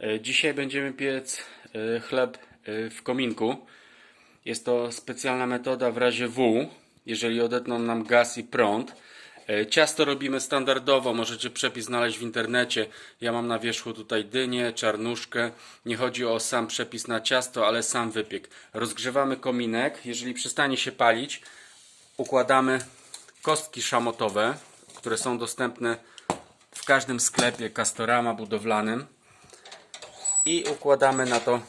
E, Dzisiaj będziemy piec e, chleb e, w kominku. Jest to specjalna metoda w razie W, jeżeli odetną nam gaz i prąd. Ciasto robimy standardowo, możecie przepis znaleźć w internecie. Ja mam na wierzchu tutaj dynię, czarnuszkę. Nie chodzi o sam przepis na ciasto, ale sam wypiek. Rozgrzewamy kominek. Jeżeli przestanie się palić, układamy kostki szamotowe, które są dostępne w każdym sklepie Castorama budowlanym i układamy na to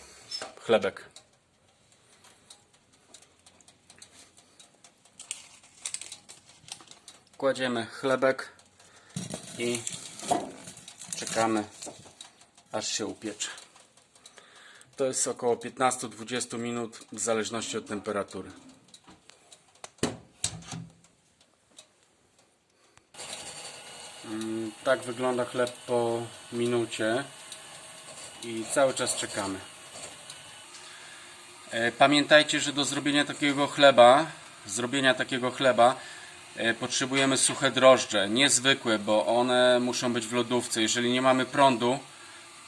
chlebek. Kładziemy chlebek i czekamy aż się upiecze. To jest około 15-20 minut w zależności od temperatury. Mm, Tak wygląda chleb po minucie i cały czas czekamy. E, Pamiętajcie, że do zrobienia takiego chleba, zrobienia takiego chleba e, potrzebujemy suche drożdże, niezwykłe, bo one muszą być w lodówce. Jeżeli nie mamy prądu,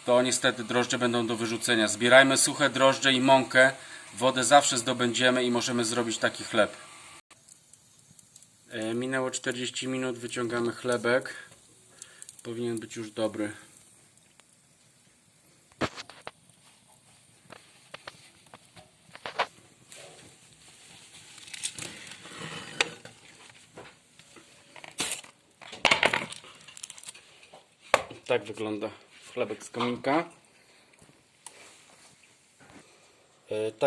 to niestety drożdże będą do wyrzucenia. Zbierajmy suche drożdże i mąkę, wodę zawsze zdobędziemy i możemy zrobić taki chleb. E, Minęło 40 minut, wyciągamy chlebek. Powinien być już dobry. Tak wygląda chlebek z kominka. E, Tak